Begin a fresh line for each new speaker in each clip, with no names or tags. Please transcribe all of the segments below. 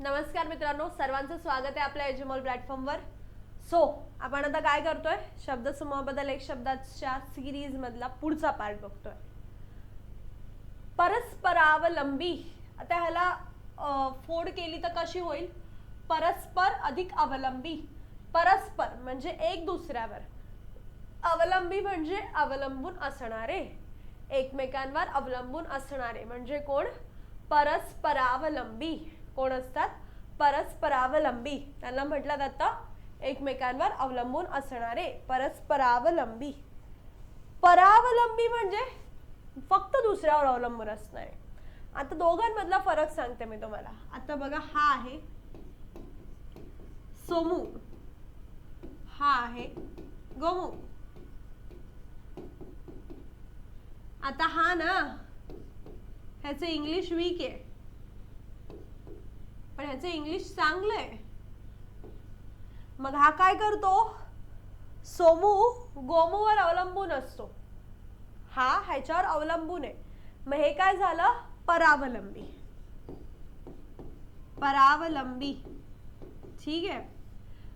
नमस्कार मित्रांनो सर्वांचं स्वागत आहे आपल्या एजमॉल प्लॅटफॉर्मवर. सो आपण आता काय करतोय? शब्दसमूहाबद्दल एक शब्दाच्या सिरीज मधला पुढचा पार्ट बघतोय. परस्परावलंबी. आता ह्याला फोड केली तर कशी होईल? परस्पर अधिक अवलंबी. परस्पर म्हणजे एक दुसऱ्यावर. अवलंबी म्हणजे अवलंबून असणारे. एकमेकांवर अवलंबून असणारे. म्हणजे कोण? परस्परावलंबी. कोण असतात? परस्परावलंबी. त्यांना म्हटलं जातं एकमेकांवर अवलंबून असणारे परस्परावलंबी. परावलंबी म्हणजे फक्त दुसऱ्यावर अवलंबून असणारे. आता दोघांमधला फरक सांगते मी तुम्हाला. आता बघा हा आहे सोमू. हा आहे गोमू. आता हा ना ह्याचं इंग्लिश वीक आहे. पण ह्याचं इंग्लिश चांगलं आहे मग हा काय करतो? सोमू गोमूवर अवलंबून असतो. हा ह्याच्यावर अवलंबून आहे. मग हे काय झालं? परावलंबी. परावलंबी. ठीक आहे.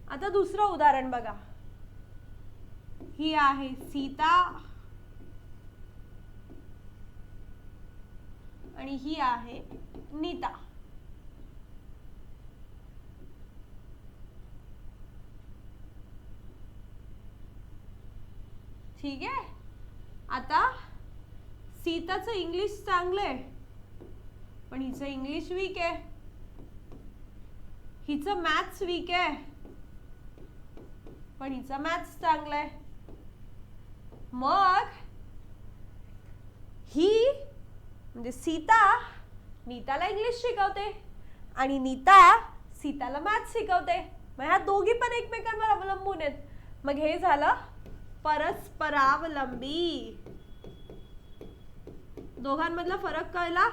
आता दुसरं उदाहरण बघा. ही आहे सीता. आणि ही आहे नीता. ठीक आहे? आता सीताचं इंग्लिश चांगलं आहे पण हिचं इंग्लिश वीक आहे. हिचं मॅथ्स वीक आहे. पण हिचं मॅथ्स चांगलं आहे मग ही म्हणजे सीता नीताला इंग्लिश शिकवते आणि नीता सीताला मॅथ्स शिकवते. मग ह्या दोघी पण एकमेकांवर अवलंबून आहेत. मग हे झालं परस्परावलंबी. दोघांमधला फरक कळला?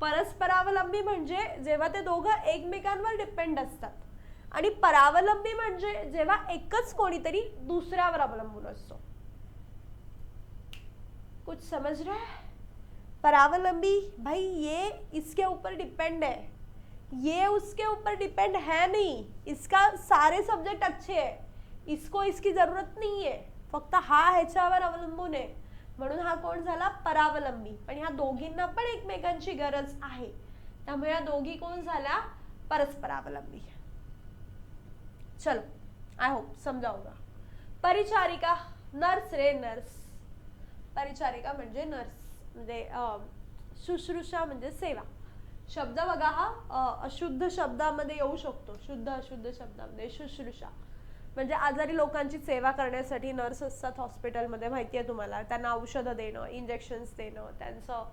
परस्परावलंबी म्हणजे जेव्हा ते दोघं एकमेकांवर डिपेंड असतात. आणि परावलंबी म्हणजे जेव्हा एकच कोणीतरी दुसऱ्यावर अवलंबून असतो. कुछ समझ रहा है? परावलंबी भाई ये इसके ऊपर डिपेंड है. ये उसके ऊपर डिपेंड है नहीं. इसका सारे सब्जेक्ट अच्छे है. इसको इसकी जरूरत नहीं है. फक्त हा ह्याच्यावर अवलंबून आहे. म्हणून हा कोण झाला? परावलंबी. पण ह्या दोघींना पण एकमेकांची गरज आहे. त्यामुळे या दोघी कोण झाल्या? परस्परावलंबी. चलो आय होप समजावूंगा परिचारिका नर्स रे नर्स. परिचारिका म्हणजे नर्स. म्हणजे शुश्रूषा म्हणजे सेवा. शब्द बघा हा अशुद्ध शब्दामध्ये येऊ शकतो. शुद्ध अशुद्ध शब्दामध्ये शुश्रूषा. म्हणजे आजारी लोकांची सेवा करण्यासाठी नर्स असतात हॉस्पिटलमध्ये माहिती आहे तुम्हाला. त्यांना औषधं देणं इंजेक्शन्स देणं त्यांचं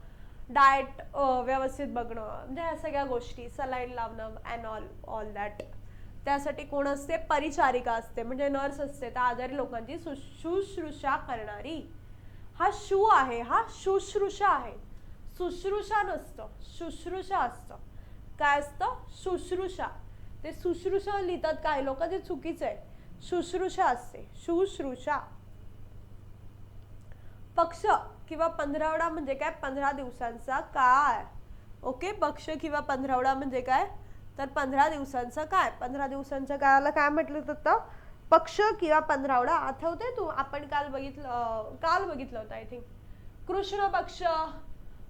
डाएट व्यवस्थित बघणं म्हणजे ह्या सगळ्या गोष्टी सलाईन लावणं अँड ऑल ऑल दॅट त्यासाठी कोण असते? परिचारिका असते. म्हणजे नर्स असते त्या आजारी लोकांची सु- शुश्रूषा करणारी. हा शू आहे हा शुश्रूषा आहे. शुश्रूषा नसतं शुश्रूषा असतं. काय असतं? शुश्रूषा. ते शुश्रूषा लिहितात काही लोक ते चुकीचं आहे. शुश्रूषा असते. शुश्रूषा. पक्ष किंवा पंधरावडा म्हणजे काय? पंधरा दिवसांचा काळ. ओके? पक्ष किंवा पंधरावडा म्हणजे काय? तर पंधरा दिवसांचा काय पंधरा दिवसांच्या काळाला काय म्हटलं जातं? पक्ष किंवा पंधरावडा. आठवते तू? आपण काल बघितलं काल बघितलं होतं आय थिंक कृष्ण पक्ष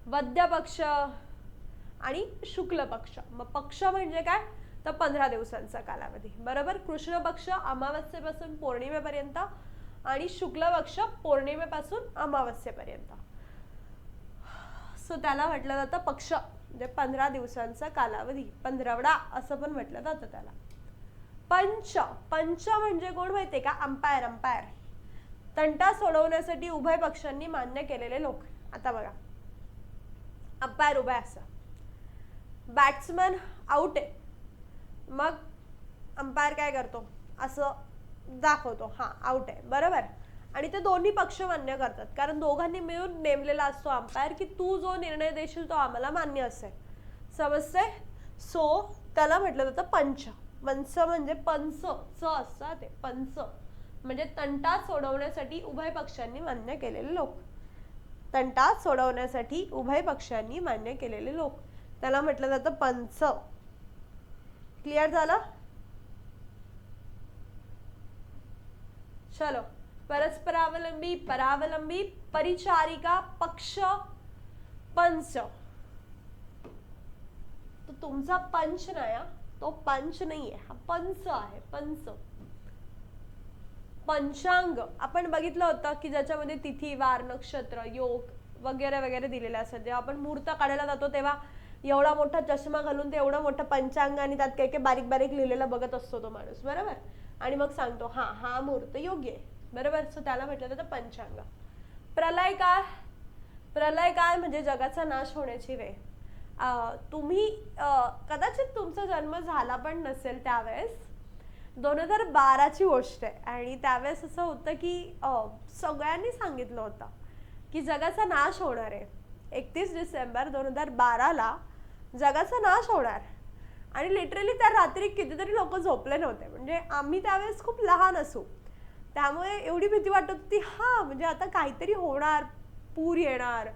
वद्य पक्ष आणि शुक्ल पक्ष. मग पक्ष म्हणजे काय? तर पंधरा दिवसांचा कालावधी. बरोबर? कृष्ण पक्ष अमावस्येपासून पौर्णिमेपर्यंत आणि शुक्ल पक्ष पौर्णिमेपासून अमावस्येपर्यंत. सो त्याला म्हटलं जातं पक्ष म्हणजे पंधरा दिवसांचा कालावधी. पंधरावडा असं पण म्हटलं जातं त्याला. पंच पंच म्हणजे कोण माहितीये का? Umpire umpire. तंटा सोडवण्यासाठी उभय पक्षांनी मान्य केलेले लोक. आता बघा. अंपायर उभा असं. बॅट्समन आउट आहे. मग अंपायर काय करतो? असं दाखवतो. हा आउट आहे. बरोबर? आणि ते दोन्ही पक्ष मान्य करतात. कारण दोघांनी मिळून नेमलेला असतो अंपायर की तू जो निर्णय देशील तो आम्हाला मान्य असेल. समजते सो त्याला म्हटलं जातं पंच. पंच म्हणजे पंच च असतं ते. पंच. म्हणजे तंटा सोडवण्यासाठी उभय पक्षांनी मान्य केलेले लोक. तंटा सोडवण्यासाठी उभय पक्षांनी मान्य केलेले लोक. त्याला म्हटलं जातं पंच. क्लिअर झालं? चलो. परस्परावलंबी परावलंबी परिचारिका पक्ष पंच. तो तुमचा पंच नाही हा. तो पंच नाहीये हा पंच आहे. पंच. पंचांग. आपण बघितलं होतं की ज्याच्यामध्ये तिथी वार नक्षत्र योग वगैरे वगैरे दिलेले असतात. जेव्हा आपण मुहूर्त काढायला जातो तेव्हा एवढा मोठा चष्मा घालून ते एवढं मोठं पंचांग आणि त्यात काही काही बारीक बारीक लिहिलेलं बघत असतो तो माणूस बरोबर? आणि मग सांगतो हा हा मुहूर्त योग्य आहे. बरोबर? सो त्याला म्हटलं तर पंचांग. प्रलय काळ प्रलय काळ म्हणजे जगाचा नाश होण्याची वेळ. तुम्ही कदाचित तुमचा जन्म झाला पण नसेल त्यावेळेस. दोन हजार बाराची गोष्ट आहे. आणि त्यावेळेस असं होतं की सगळ्यांनी सांगितलं होतं की जगाचा नाश होणार आहे. एकतीस डिसेंबर दोन हजार बाराला जगाचा नाश होणार. आणि लिटरली त्या रात्री कितीतरी लोक झोपले नव्हते. म्हणजे आम्ही त्यावेळेस खूप लहान असू. त्यामुळे एवढी भीती वाटत होती हां म्हणजे आता काहीतरी होणार पूर येणार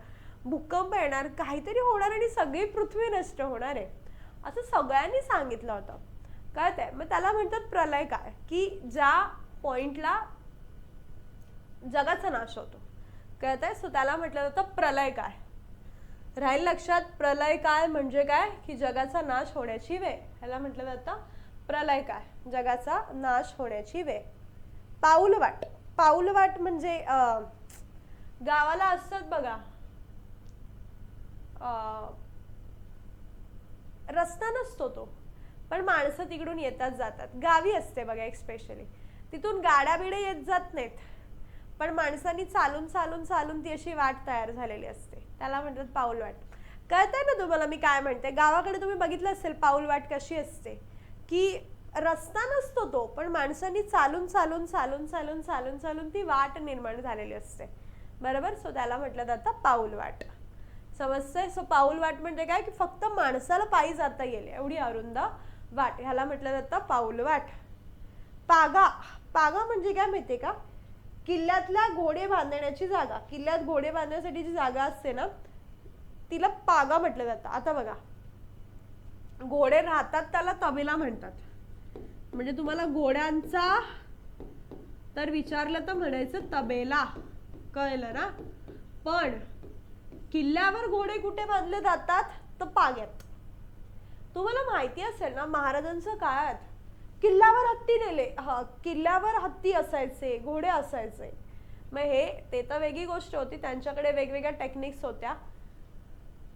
भूकंप येणार काहीतरी होणार आणि सगळी पृथ्वी नष्ट होणार आहे. असं सगळ्यांनी सांगितलं होतं. कळतंय? मग त्याला म्हणतात प्रलय काय की ज्या पॉइंटला जगाचा नाश होतो. कळतंय? सो त्याला म्हटलं जातं प्रलय काय राहील लक्षात प्रलय काय म्हणजे काय? की जगाचा नाश होण्याची वेळ. ह्याला म्हटलं जातं प्रलय काय? जगाचा नाश होण्याची वेळ. पाऊलवाट. पाऊलवाट म्हणजे गावाला असतात बघा. रस्ता नसतो तो. पण माणसं तिकडून येतात जातात. गावी असते बघा एक स्पेशली तिथून गाड्या बिड्या येत जात नाहीत. पण माणसांनी चालून चालून चालून ती अशी वाट तयार झालेली असते. त्याला म्हणतात पाऊलवाट कळतंय ना तुम्हाला मी काय म्हणते? गावाकडे तुम्ही बघितलं असेल पाऊलवाट कशी असते? की रस्ता नसतो तो पण माणसांनी चालून चालून चालून चालून चालून चालून ती वाट निर्माण झालेली असते. बरोबर? सो त्याला म्हटलं जातं पाऊलवाट समजतंय? सो पाऊलवाट म्हणजे काय? की फक्त माणसाला पायी जाता येईल एवढी अरुंद वाट. ह्याला म्हटलं जातं पाऊलवाट पागा. पागा म्हणजे काय माहिती का? किल्ल्यातल्या घोडे बांधण्याची जागा किल्ल्यात घोडे बांधण्यासाठी जी जागा असते ना तिला पागा म्हटलं जातं. आता बघा. घोडे राहतात त्याला तबेला म्हणतात. म्हणजे तुम्हाला घोड्यांचा तर विचारलं तर म्हणायचं तबेला. कळलं ना? पण किल्ल्यावर घोडे कुठे बांधले जातात? तर पाग्यात. तुम्हाला माहिती असेल ना महाराजांचं काळात हत्ती नेले. हा किल्ल्यावर हत्ती असायचे घोडे असायचे. मग हे ते तर वेगळी गोष्ट होती त्यांच्याकडे वेगवेगळ्या टेक्निक्स होत्या.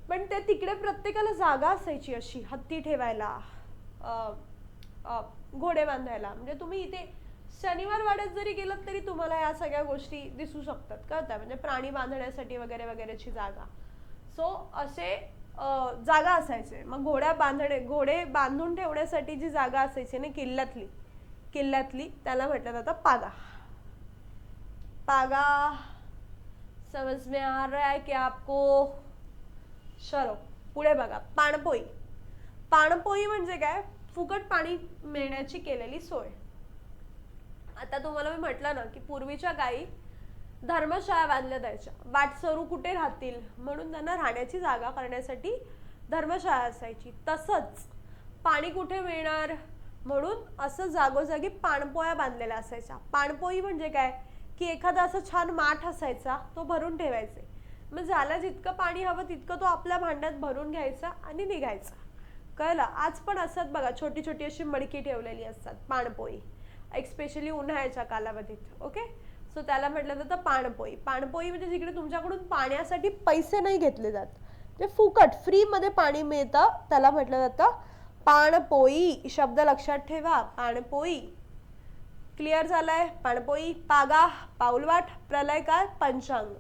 पण ते तिकडे प्रत्येकाला जागा असायची अशी हत्ती ठेवायला घोडे बांधायला. म्हणजे तुम्ही इथे शनिवार वाड्यात जरी गेलात तरी तुम्हाला या सगळ्या गोष्टी दिसू शकतात कळतं? म्हणजे प्राणी बांधण्यासाठी वगैरे वगैरेची जागा. सो असे जागा असायचे. मग घोड्या बांधणे घोडे बांधून ठेवण्यासाठी जी जागा असायची ना किल्ल्यातली किल्ल्यातली त्याला म्हटलं जातं पागा. पागा. समझ में आ रहा है की आपको. चलो पुढे बघा. पाणपोई. पाणपोई म्हणजे काय? फुकट पाणी मिळण्याची केलेली सोय. आता तुम्हाला मी म्हटलं ना की पूर्वीच्या काळी धर्मशाळा बांधल्या जायच्या. वाटसरू कुठे राहतील? म्हणून त्यांना राहण्याची जागा करण्यासाठी धर्मशाळा असायची. तसंच पाणी कुठे मिळणार? म्हणून असं जागोजागी पाणपोया बांधलेल्या असायच्या. पाणपोई म्हणजे काय? की एखादा असं छान माठ असायचा तो भरून ठेवायचे. मग ज्याला जितकं पाणी हवं तितकं तो आपल्या भांड्यात भरून घ्यायचा आणि निघायचा. कळलं? आज पण असतात बघा छोटी छोटी अशी मडकी ठेवलेली असतात पाणपोई. एक्स्पेशली उन्हाळ्याच्या कालावधीत ओके सो त्याला म्हटलं जातं पाणपोई. पाणपोई म्हणजे जिकडे तुमच्याकडून पाण्यासाठी पैसे नाही घेतले जात. ते फुकट फ्रीमध्ये पाणी मिळतं त्याला म्हटलं जातं पाणपोई शब्द लक्षात ठेवा. पाणपोई. क्लिअर झालाय? पाणपोई पागा पाऊलवाट प्रलयकाळ पंचांग.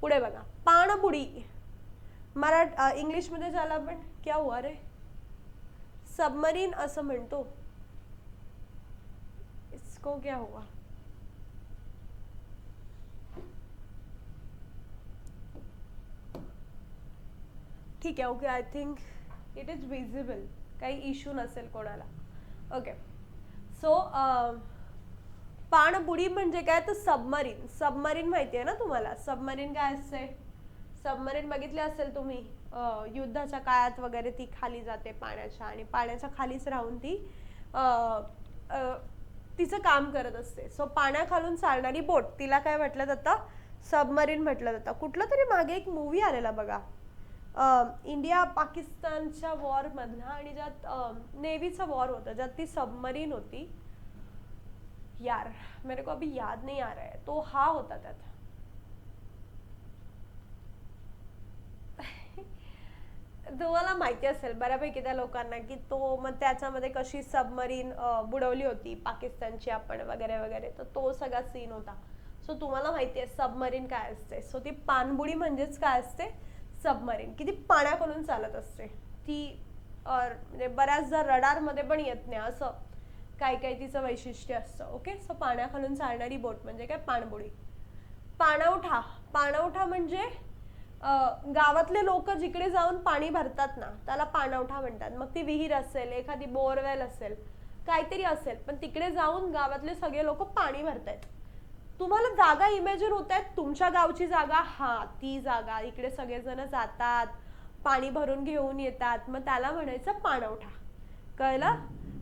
पुढे बघा. पाणबुडी. मराठ इंग्लिशमध्ये ज्याला आपण क्या हुआ रे? सबमरीन असं म्हणतो. इसको क्या हुआ? ठीक आहे okay I think it is visible काही इश्यू नसेल कोणाला. ओके सो पाणबुडी म्हणजे काय? तर सबमरीन सबमरीन माहिती आहे ना तुम्हाला? सबमरीन काय असते? सबमरीन बघितले असेल तुम्ही? युद्धाच्या काळात वगैरे ती खाली जाते पाण्याच्या आणि पाण्याच्या खालीच राहून ती तिचं काम करत असते. सो पाण्याखालून चालणारी बोट तिला काय म्हटलं जातं? सबमरीन म्हटलं जातं. कुठलं तरी मागे एक मूवी आलेला बघा. इंडिया पाकिस्तानच्या वॉर मधला आणि ज्यात नेव्हीचा वॉर होता ज्यात ती सबमरीन होती. यार मेरे को अभी याद नहीं आ रहा है. तो हा होता त्यात. तुम्हाला माहिती असेल बऱ्यापैकी त्या लोकांना की तो मग त्याच्यामध्ये कशी सबमरीन बुडवली होती पाकिस्तानची आपण वगैरे वगैरे. तर तो सगळा सीन होता. सो तुम्हाला माहिती आहे सबमरीन काय असते? सो ती पाणबुडी म्हणजेच काय असते? सबमरीन की ती पाण्याखालून चालत असते. ती म्हणजे बऱ्याचदा रडारमध्ये पण येत नाही. असं काय काय तिचं वैशिष्ट्य असतं. ओके? सो पाण्याखालून चालणारी बोट म्हणजे काय? पाणबुडी. पाणवठा. पाणवठा म्हणजे गावातले लोक जिकडे जाऊन पाणी भरतात ना त्याला पाणवठा म्हणतात. मग ती विहीर असेल एखादी बोरवेल असेल काहीतरी असेल पण तिकडे जाऊन गावातले सगळे लोक पाणी भरतायत. तुम्हाला जागा इमॅजिन होत आहेत तुमच्या गावची जागा हा ती जागा इकडे सगळेजण जातात पाणी भरून घेऊन येतात मग त्याला म्हणायचं पाणवठा. कळलं?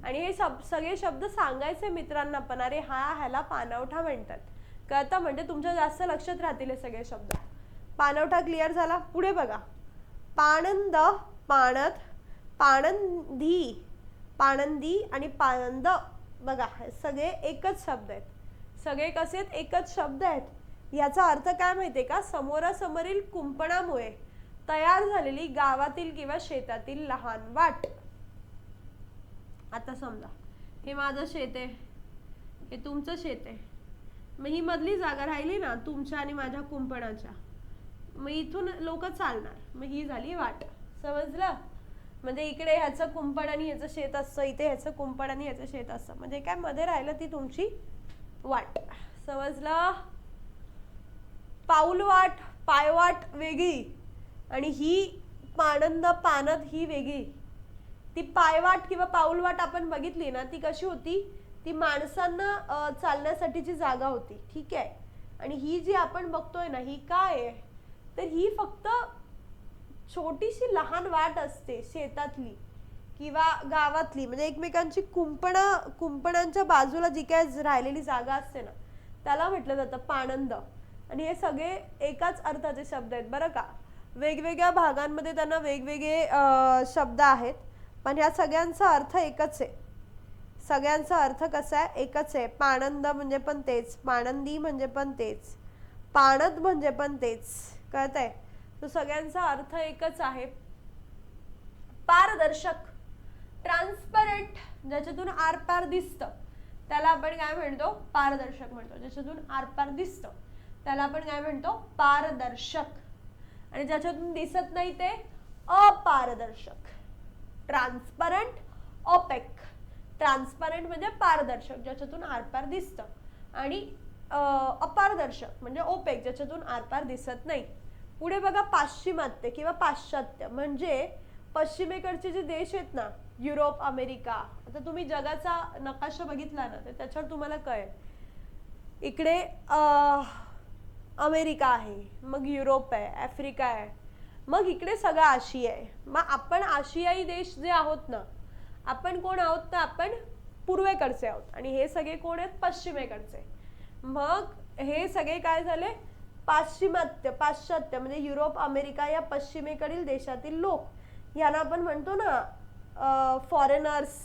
आणि हे सब सगळे शब्द सांगायचे मित्रांना पण अरे हा ह्याला पाणवठा म्हणतात. कळतं? म्हणजे तुमच्या जास्त लक्षात राहतील हे सगळे शब्द. पाणवठा क्लिअर झाला? पुढे बघा. पाणंद पाणत पाणंदी पाणंदी आणि पाणंद. बघा सगळे एकच शब्द आहेत. सगळे कसे आहेत एकच शब्द आहेत? याचा अर्थ काय माहितीये का? समोरासमोरील कुंपणामुळे तयार झालेली गावातील किंवा शेतातील लहान वाट. आता समजा हे माझं शेत आहे. हे तुमचं शेत आहे. मग ही मधली जागा राहिली ना तुमच्या आणि माझ्या कुंपणाच्या. मग इथून लोक चालणार. मग ही झाली वाट. समजलं? म्हणजे इकडे ह्याचं कुंपण आणि ह्याचं शेत असतं इथे ह्याचं कुंपण आणि ह्याचं शेत असतं. म्हणजे काय मध्ये राहिलं ती तुमची वाट. समजलं? पाऊलवाट पायवाट वेगळी. आणि ही पाणंद पानद ही वेगळी. ती पायवाट किंवा पाऊलवाट आपण बघितली ना ती कशी होती? ती माणसांना चालण्यासाठीची जागा होती. ठीक आहे? आणि ही जी आपण बघतोय ना ही काय आहे? तर ही फक्त छोटीशी लहान वाट असते शेतातली. किंवा गावातली म्हणजे एकमेकांची कुंपण कुंपणांच्या बाजूला जी काय राहिलेली जागा असते ना त्याला म्हटलं जातं पाणंद. आणि हे सगळे एकाच अर्थाचे शब्द आहेत बरं का? वेगवेगळ्या भागांमध्ये त्यांना वेगवेगळे शब्द आहेत पण ह्या सगळ्यांचा अर्थ एकच आहे. सगळ्यांचा अर्थ कसा आहे? एकच आहे. पाणंद म्हणजे पण तेच पाणंदी म्हणजे पण तेच पाणद म्हणजे पण तेच. कळतंय? तो सगळ्यांचा अर्थ एकच आहे. पारदर्शक ट्रान्सपरंट ज्याच्यातून आरपार दिसतं. त्याला आपण काय म्हणतो? पारदर्शक म्हणतो. ज्याच्यातून आरपार दिसतं. त्याला आपण काय म्हणतो? पारदर्शक. आणि ज्याच्यातून दिसत नाही ते अपारदर्शक. ट्रान्सपरंट ऑपेक ट्रान्सपरंट म्हणजे पारदर्शक ज्याच्यातून आरपार दिसतं. आणि अपारदर्शक म्हणजे ओपेक ज्याच्यातून आरपार दिसत नाही. पुढे बघा पाश्चिमात्य किंवा पाश्चात्य. म्हणजे पश्चिमेकडचे जे देश आहेत ना युरोप अमेरिका आता तुम्ही जगाचा नकाशा बघितला ना तर त्याच्यावर तुम्हाला कळेल. इकडे अमेरिका आहे मग युरोप आहे आफ्रिका आहे मग इकडे सगळं आशिया आहे. मग आपण आशियाई देश जे आहोत ना आपण कोण आहोत ना आपण पूर्वेकडचे आहोत. आणि हे सगळे कोण आहेत? पश्चिमेकडचे. मग हे सगळे काय झाले? पाश्चिमात्य पाश्चात्य म्हणजे युरोप अमेरिका या पश्चिमेकडील देशातील लोक. यांना आपण म्हणतो ना फॉरेनर्स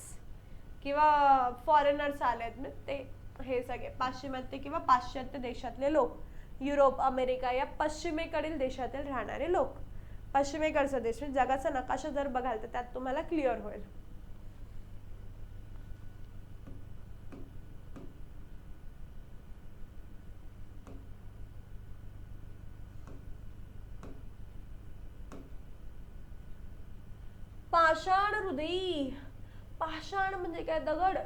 किंवा फॉरेनर्स आलेत ना ते हे सगळे पाश्चिमात्य किंवा पाश्चात्य देशातले लोक. युरोप अमेरिका या पश्चिमेकडील देशातील राहणारे लोक. पश्चिमेकडचा देश म्हणजे जगाचा नकाशा जर बघाल तर त्यात तुम्हाला क्लिअर होईल पाषाण हृदयी पाषाण म्हणजे काय? दगड.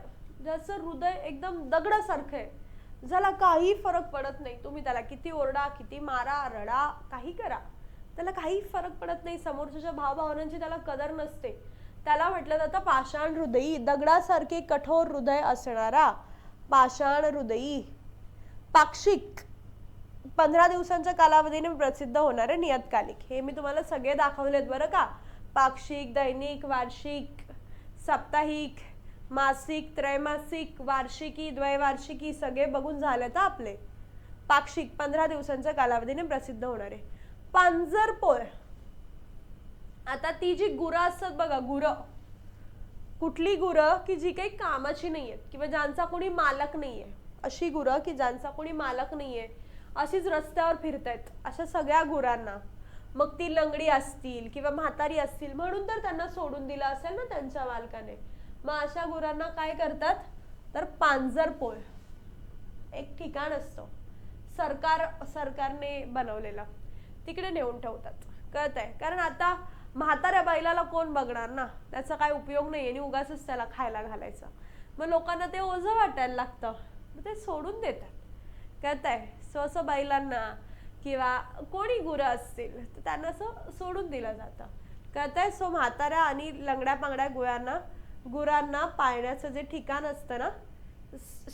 ज्याचं हृदय एकदम दगडासारखं आहे. ज्याला काही फरक पडत नाही. तुम्ही त्याला किती ओरडा किती मारा रडा काही करा. त्याला काही फरक पडत नाही. समोरच्या भावभावनांची त्याला कदर नसते. त्याला म्हटलं जातं पाषाण हृदयी. दगडासारखे कठोर हृदय असणारा पाषाण हृदयी. पाक्षिक. पंधरा दिवसांच्या कालावधीने प्रसिद्ध होणारे नियतकालिक. हे मी तुम्हाला सगळे दाखवलेत बरं का? पाक्षिक दैनिक वार्षिक साप्ताहिक मासिक त्रैमासिक वार्षिकी द्वैवार्षिकी सगळे बघून झाले तर आपले. पाक्षिक पंधरा दिवसांच्या कालावधीने प्रसिद्ध होणारे पांजरपोर आता ती जी गुरं असतात बघा गुरं. कुठली गुरं की जी काही कामाची नाही आहेत किंवा ज्यांचा कोणी मालक नाहीये. अशी गुरं की ज्यांचा कोणी मालक नाहीये. अशीच रस्त्यावर फिरतायत अशा सगळ्या गुरांना. मग ती लंगडी असतील किंवा म्हातारी असतील म्हणून तर त्यांना सोडून दिलं असेल ना त्यांच्या मालकाने. मग अशा गुरांना काय करतात? तर पांजरपोळ एक ठिकाण असतं. सरकार सरकारने बनवलेलं. तिकडे नेऊन ठेवतात. कळत आहे कारण आता म्हाताऱ्या बैलाला कोण बघणार ना? त्याचा काय उपयोग नाही आणि उगाच त्याला खायला घालायचं. मग लोकांना ते ओझं वाटायला लागतं. मग ते सोडून देतात. कळत आहे सो बैलांना किंवा कोणी गुरं असतील तर त्यांना असं सोडून दिलं जातं. कळतंय आहे सो म्हाताऱ्या आणि लंगड्या पांगड्या गुरांना गुरांना पाळण्याचं जे ठिकाण असतं ना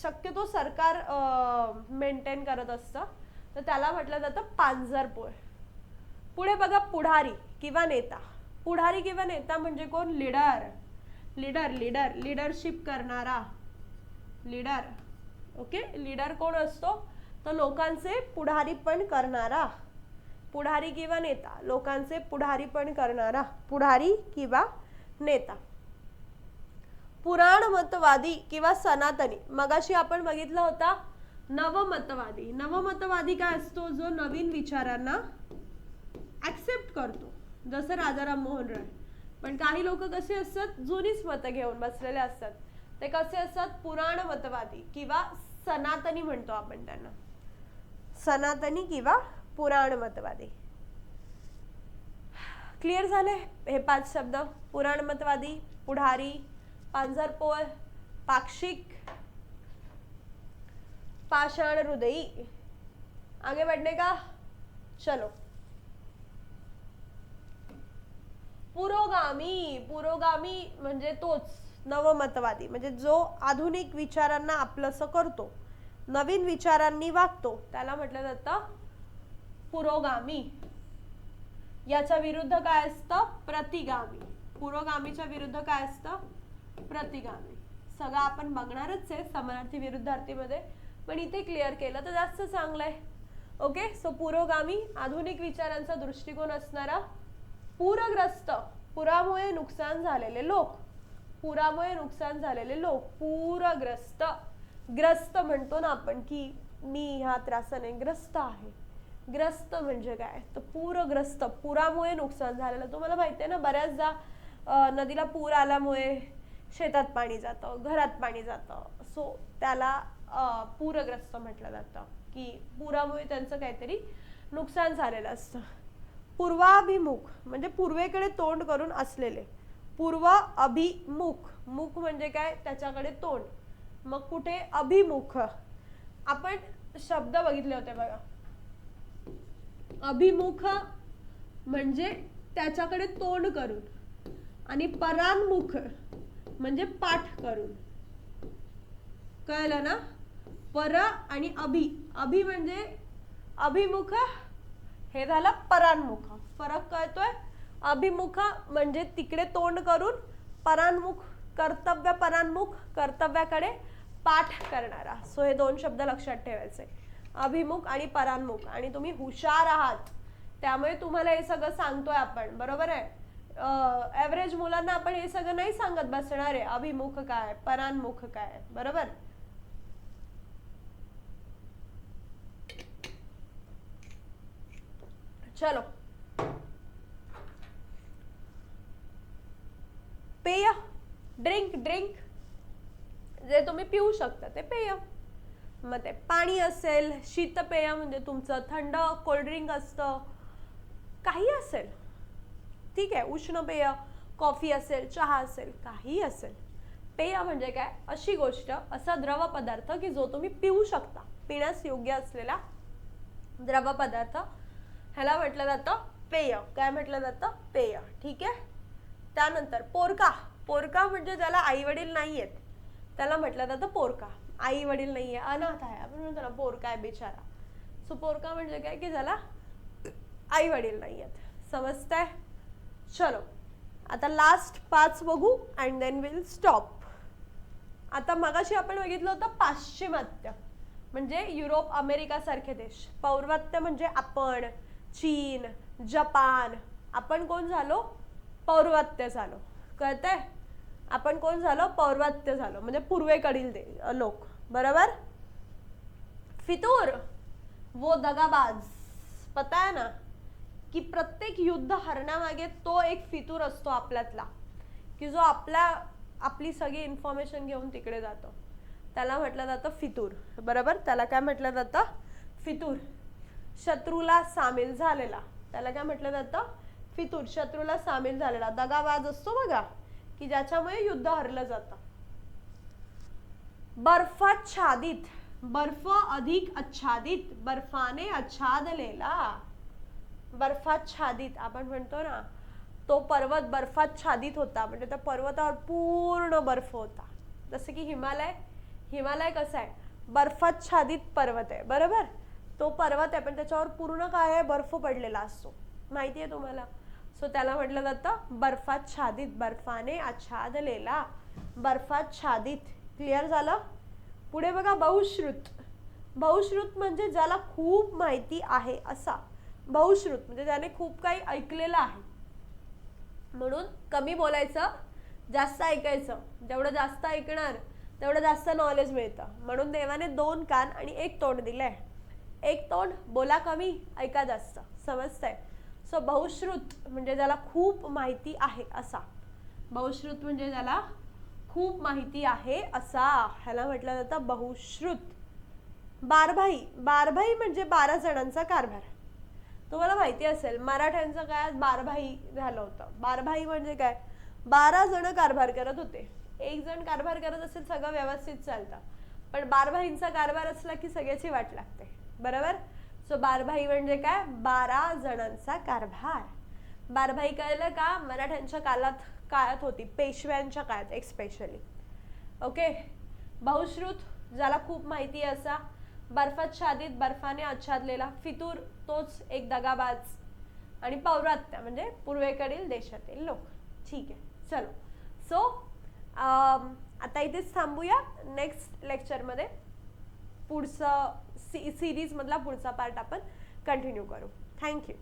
शक्यतो सरकार मेंटेन करत असतं. तर त्याला म्हटलं जातं पांजरपोळ पुढे बघा पुढारी किंवा नेता. पुढारी किंवा नेता म्हणजे कोण? लीडर. Leader leader. लीडरशिप करणारा. लीडर. ओके? लीडर कोण असतो? तर लोकांचे पुढारीपण करणारा. पुढारी किंवा नेता लोकांचे पुढारीपण करणारा. पुढारी किंवा नेता. पुराणमतवादी किंवा सनातनी. मगाशी आपण बघितलं होता नवमतवादी. नवमतवादी काय असतो? जो नवीन विचारांना ऍक्सेप्ट करतो. जसं राजाराम मोहन राय. पण काही लोक कसे असतात? जुनीच मतं घेऊन बसलेले असतात. ते कसे असतात? पुराणमतवादी किंवा सनातनी म्हणतो आपण त्यांना. सनातनी किंवा पुराणमतवादी क्लिअर झाले हे पाच शब्द. पुराणमतवादी पुढारी पांझरपोळ पाक्षिक पाषाण हृदयी. आगे बढ़ने का? चलो. पुरोगामी पुरोगामी म्हणजे तोच नवमतवादी. म्हणजे जो आधुनिक विचारांना आपलंसं करतो. नवीन विचारांनी वागतो. त्याला म्हटलं जातं पुरोगामी. याच्या विरुद्ध काय असतं? प्रतिगामी. पुरोगामीच्या विरुद्ध काय असतं? प्रतिगामी. सगळं आपण बघणारच आहे समानार्थी विरुद्धार्थीमध्ये. पण इथे क्लिअर केलं तर जास्त चांगलं आहे. ओके सो पुरोगामी आधुनिक विचारांचा दृष्टिकोन असणारा पूरग्रस्त पुरामुळे नुकसान झालेले लोक. पुरामुळे नुकसान झालेले लोक. पूरग्रस्त. ग्रस्त म्हणतो ना आपण की मी ह्या त्रासाने ग्रस्त आहे. ग्रस्त म्हणजे काय? तर पूरग्रस्त पुरामुळे नुकसान झालेलं. तुम्हाला माहिती आहे ना बऱ्याचदा नदीला पूर आल्यामुळे शेतात पाणी जातं घरात पाणी जातं. सो त्याला पूरग्रस्त म्हटलं जातं. की पुरामुळे त्यांचं काहीतरी नुकसान झालेलं असतं. पूर्वाभिमुख म्हणजे पूर्वेकडे तोंड करून असलेले. पूर्व अभिमुख मुख म्हणजे काय? त्याच्याकडे तोंड. मग कुठे अभिमुख. आपण शब्द बघितले होते बघा. अभिमुख म्हणजे त्याच्याकडे तोंड करून आणि परानमुख म्हणजे पाठ करून. कळलं ना? पर आणि अभि. अभि म्हणजे अभिमुख हे झालं परानमुख फरक कळतोय? अभिमुख म्हणजे तिकडे तोंड करून परान्मुख कर्तव्य परान्मुख कर्तव्याकडे पाठ करणारा. सो हे दोन शब्द लक्षात ठेवायचे. अभिमुख आणि परान्मुख. आणि तुम्ही हुशार आहात. त्यामुळे तुम्हाला हे सगळं सांगतोय आपण. बरोबर आहे? ॲव्हरेज मुलांना आपण हे सगळं नाही सांगत बसणार आहे. अभिमुख काय? परान्मुख काय? बरोबर? चलो. पेय. Drink drink. जे तुम्ही पिऊ शकता ते पेय. मग ते पाणी असेल शीतपेय म्हणजे तुमचं थंड कोल्ड्रिंक असतं काही असेल. ठीक आहे उष्ण पेय कॉफी असेल चहा असेल काही असेल. पेय म्हणजे काय? अशी गोष्ट असा द्रव पदार्थ की जो तुम्ही पिऊ शकता. पिण्यास योग्य असलेला द्रव पदार्थ. ह्याला म्हटलं जातं पेय. काय म्हटलं जातं? पेय. ठीक आहे? त्यानंतर पोरका. पोरका म्हणजे ज्याला आई वडील नाही आहेत त्याला म्हटलं जातं पोरका. आई वडील नाहीये अनाथ आहे. आपण म्हणतो ना पोरका आहे बिचारा. सो पोरका म्हणजे काय की ज्याला आई वडील नाही आहेत समजतंय? चलो. आता लास्ट पाच बघू अँड देन विल स्टॉप आता मगाशी आपण बघितलं होतं पाश्चिमात्य. म्हणजे युरोप अमेरिका सारखे देश. पौर्वात्य म्हणजे आपण चीन जपान. आपण कोण झालो? पौर्वात्य झालो. कळतंय? आपण कोण झालो? पौर्वात्य झालो. म्हणजे पूर्वेकडील दे लोक. बरोबर? फितूर. वो दगाबाज. पता आहे ना? की प्रत्येक युद्ध हरण्यामागे तो एक फितूर असतो आपल्यातला. की जो आपल्या आपली सगळी इन्फॉर्मेशन घेऊन तिकडे जातो. त्याला म्हटलं जातं फितूर. बरोबर? त्याला काय म्हटलं जातं? फितूर. शत्रूला सामील झालेला. त्याला काय म्हटलं जातं? फितूर. शत्रूला सामील झालेला. दगाबाज असतो बघा. की ज्याच्यामुळे युद्ध हरलं जातं. बर्फाच्छादित बर्फ अधिक आच्छादित बर्फाने आच्छादलेला. बर्फाच्छादित आपण म्हणतो ना तो पर्वत बर्फाच्छादित होता. म्हणजे त्या पर्वतावर पूर्ण बर्फ होता. जसं की हिमालय हिमालय कसं आहे? बर्फाच्छादित पर्वत आहे बरोबर? तो पर्वत आहे पण त्याच्यावर पूर्ण काय आहे बर्फ पडलेला असतो. माहिती आहे तुम्हाला? सो त्याला म्हटलं जातं बर्फाच्छादित बर्फाने आच्छादलेला. बर्फाच्छादित क्लिअर झालं? पुढे बघा बहुश्रुत. बहुश्रुत म्हणजे ज्याला खूप माहिती आहे असा. बहुश्रुत म्हणजे ज्याने खूप काही ऐकलेलं आहे. म्हणून कमी बोलायचं जास्त ऐकायचं. जेवढं जास्त ऐकणार तेवढं जास्त नॉलेज मिळतं. म्हणून देवाने दोन कान आणि एक तोंड दिलंय. एक तोंड बोला कमी ऐका जास्त. समजतंय? सो बहुश्रुत म्हणजे ज्याला खूप माहिती आहे असा. बहुश्रुत म्हणजे ज्याला खूप माहिती आहे असा. ह्याला म्हटलं जातं बहुश्रुत बारभाई. बारभाई म्हणजे बारा जणांचा कारभार. तुम्हाला माहिती असेल मराठ्यांचं काळात बारभाई झालं होतं. बारभाई म्हणजे काय? बारा जण कारभार करत होते. एक जण कारभार करत असेल सगळं व्यवस्थित चालतं. पण बारभाईंचा कारभार असला की सगळ्याची वाट लागते. बरोबर? सो बारभाई म्हणजे काय? बारा जणांचा कारभार. बारभाई कळलं का? मराठ्यांच्या कालात काळात होती. पेशव्यांच्या काळात एक्स्पेशली ओके बहुश्रुत ज्याला खूप माहिती आहे असा बर्फाच्छादित बर्फाने आच्छादलेला फितूर तोच एक दगाबाज आणि पौरात्य म्हणजे पूर्वेकडील देशातील लोक. ठीक आहे. चलो. सो आता इथेच थांबूया. नेक्स्ट लेक्चरमध्ये पुढचं सी सिरीजमधला पुढचा पार्ट आपण कंटिन्यू करू. थँक्यू